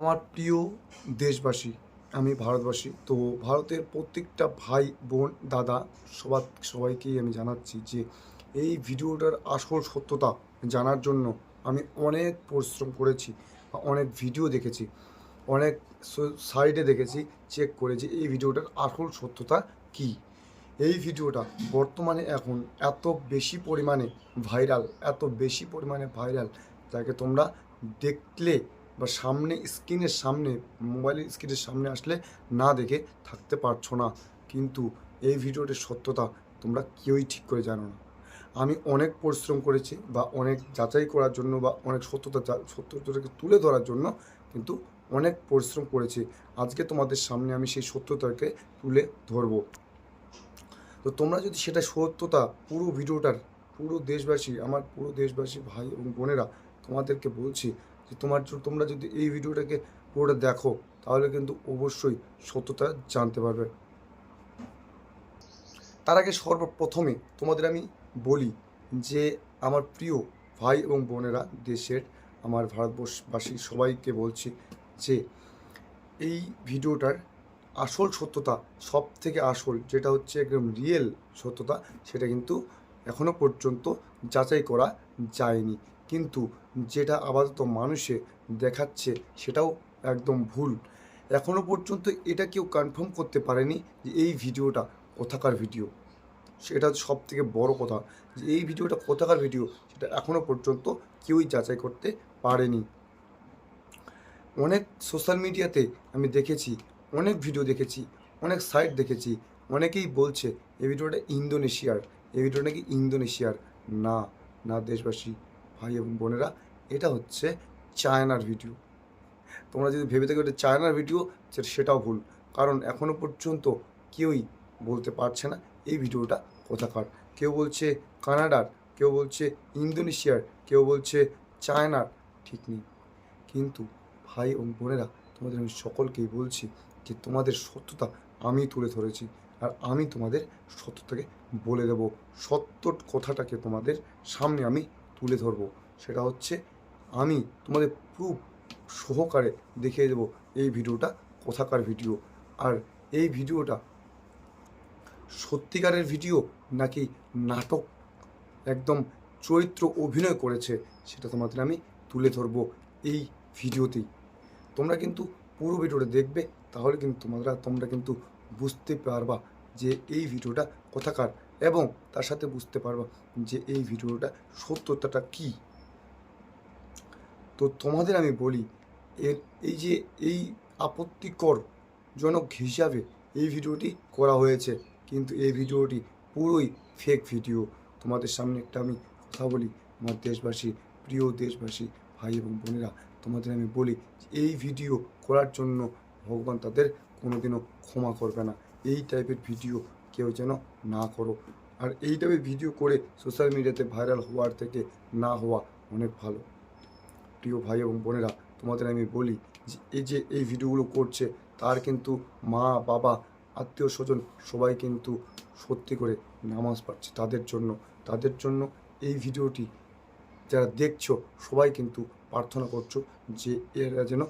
আমার প্রিয় দেশবাসী, আমি ভারতবাসী, তো ভারতের প্রত্যেকটা ভাই, বোন, দাদা, সবার, সবাইকেই আমি জানাচ্ছি যে এই ভিডিওটার আসল সত্যতা জানার জন্য আমি অনেক পরিশ্রম করেছি, অনেক ভিডিও দেখেছি, অনেক সাইডে দেখেছি চেক করেছি এই ভিডিওটার আসল সত্যতা কী? এই ভিডিওটা বর্তমানে এখন এত বেশি পরিমাণে ভাইরাল, এত বেশি পরিমাণে ভাইরাল, যাকে তোমরা দেখলে বা সামনে, স্ক্রিনের সামনে, মোবাইলের স্ক্রিনের সামনে আসলে না দেখে থাকতে পারছ না। কিন্তু এই ভিডিওটির সত্যতা তোমরা কেউই ঠিক করে জানো না। আমি অনেক পরিশ্রম করেছি বা অনেক যাচাই করার জন্য বা অনেক সত্যতা সত্যতাকে তুলে ধরার জন্য কিন্তু অনেক পরিশ্রম করেছি। আজকে তোমাদের সামনে আমি সেই সত্যতাকে তুলে ধরবো। তো তোমরা যদি সেটা সত্যতা পুরো ভিডিওটার, পুরো দেশবাসী, আমার পুরো দেশবাসী ভাই এবং বোনেরা তোমাদেরকে বলছি যে তোমার তোমরা যদি এই ভিডিওটাকে পুরোটা দেখো, তাহলে কিন্তু অবশ্যই সত্যতা জানতে পারবে। তার আগে সর্বপ্রথমে তোমাদের আমি বলি যে আমার প্রিয় ভাই এবং বোনেরা, দেশের আমার ভারতবর্ষবাসী, সবাইকে বলছি যে এই ভিডিওটার আসল সত্যতা সব থেকে আসল যেটা হচ্ছে একদম রিয়েল সত্যতা, সেটা কিন্তু এখনও পর্যন্ত যাচাই করা যায়নি। কিন্তু যেটা আপাতত মানুষে দেখাচ্ছে সেটাও একদম ভুল। এখনও পর্যন্ত এটা কেউ কনফার্ম করতে পারেনি যে এই ভিডিওটা কোথাকার ভিডিও। সেটা সব থেকে বড় কথা যে এই ভিডিওটা কোথাকার ভিডিও সেটা এখনও পর্যন্ত কেউই যাচাই করতে পারেনি। অনেক সোশ্যাল মিডিয়াতে আমি দেখেছি, অনেক ভিডিও দেখেছি, অনেক সাইট দেখেছি, অনেকেই বলছে, এই ভিডিওটা ইন্দোনেশিয়ার, এই ভিডিওটা নাকি ইন্দোনেশিয়ার। না না দেশবাসী। ভাই এবং বোনেরা, এটা হচ্ছে চায়নার ভিডিও তোমরা যদি ভেবে থাকো এটা চায়নার ভিডিও সেটাও ভুল। কারণ এখনও পর্যন্ত কেউই বলতে পারছে না এই ভিডিওটা কোথাকার। কেউ বলছে কানাডার, কেউ বলছে ইন্দোনেশিয়ার, কেউ বলছে চায়নার, ঠিক নেই। কিন্তু ভাই এবং বোনেরা, তোমাদের আমি সকলকেই বলছি যে তোমাদের সত্যতা আমি তুলে ধরেছি আর আমি তোমাদের সত্যতাকে বলে দেব। সত্য কথাটাকে তোমাদের সামনে আমি তুলে ধরবো। সেটা হচ্ছে আমি তোমাদের প্রুফ সহকারে দেখিয়ে দেবো এই ভিডিওটা কোথাকার ভিডিও। আর এই ভিডিওটা সত্যিকারের ভিডিও নাকি নাটক একদম চরিত্র অভিনয় করেছে সেটা তোমাদের আমি তুলে ধরবো এই ভিডিওতেই। তোমরা কিন্তু পুরো ভিডিওটা দেখবে, তাহলে কিন্তু তোমরা তোমরা কিন্তু বুঝতে পারবা যে এই ভিডিওটা কোথাকার এবং তার সাথে বুঝতে পারবা যে এই ভিডিওটা সত্যতাটা কী। তো তোমাদের আমি বলি, এর এই যে এই আপত্তিকর জনক হিসাবে এই ভিডিওটি করা হয়েছে, কিন্তু এই ভিডিওটি পুরোই ফেক ভিডিও তোমাদের সামনে একটা আমি কথা বলি, আমার দেশবাসী, প্রিয় দেশবাসী, ভাই এবং বোনেরা, তোমাদের আমি বলি এই ভিডিও করার জন্য ভগবান তাদের কোনোদিনও ক্ষমা করবে না। এই টাইপের ভিডিও কেউ যেন না করো। আর এই টাইপের ভিডিও করে সোশ্যাল মিডিয়াতে ভাইরাল হওয়ার থেকে না হওয়া অনেক ভালো। প্রিয় ভাই এবং বোনেরা, তোমাদের আমি বলি যে, এই যে এই ভিডিওগুলো করছে, তার কিন্তু মা, বাবা, আত্মীয় স্বজন সবাই কিন্তু সত্যি করে নামাজ পাচ্ছে তাদের জন্য। তাদের জন্য এই ভিডিওটি যারা দেখছ, সবাই কিন্তু প্রার্থনা করছ যে এরা যেন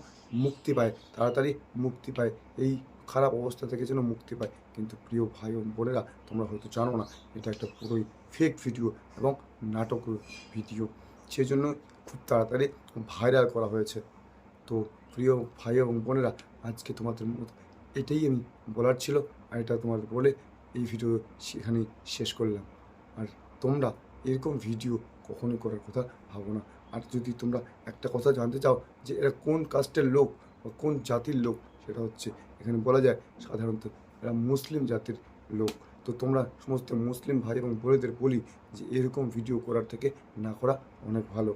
মুক্তি পায়, তাড়াতাড়ি মুক্তি পায়, এই খারাপ অবস্থা থেকে যেন মুক্তি পায়। কিন্তু প্রিয় ভাই ও বোনেরা, তোমরা হয়তো জানো না, এটা একটা পুরোই ফেক ভিডিও এবং নাটক ভিডিও সেজন্য খুব তাড়াতাড়ি ভাইরাল করা হয়েছে। তো প্রিয় ভাই এবং বোনেরা, আজকে তোমাদের এটাই আমি বলার ছিল, আর এটা তোমাদের বলে এই ভিডিও সেখানেই শেষ করলাম। আর তোমরা এরকম ভিডিও কখনোই করার কথা ভাবো না। আর যদি তোমরা একটা কথা জানতে চাও যে এরা কোন কাস্টের লোক বা কোন জাতির লোক, সেটা হচ্ছে এখানে বলা যায় সাধারণত এরা মুসলিম জাতির লোক। তো তোমরা সমস্ত মুসলিম ভাই এবং বোনেদের বলি যে এরকম ভিডিও করার থেকে না করা অনেক ভালো।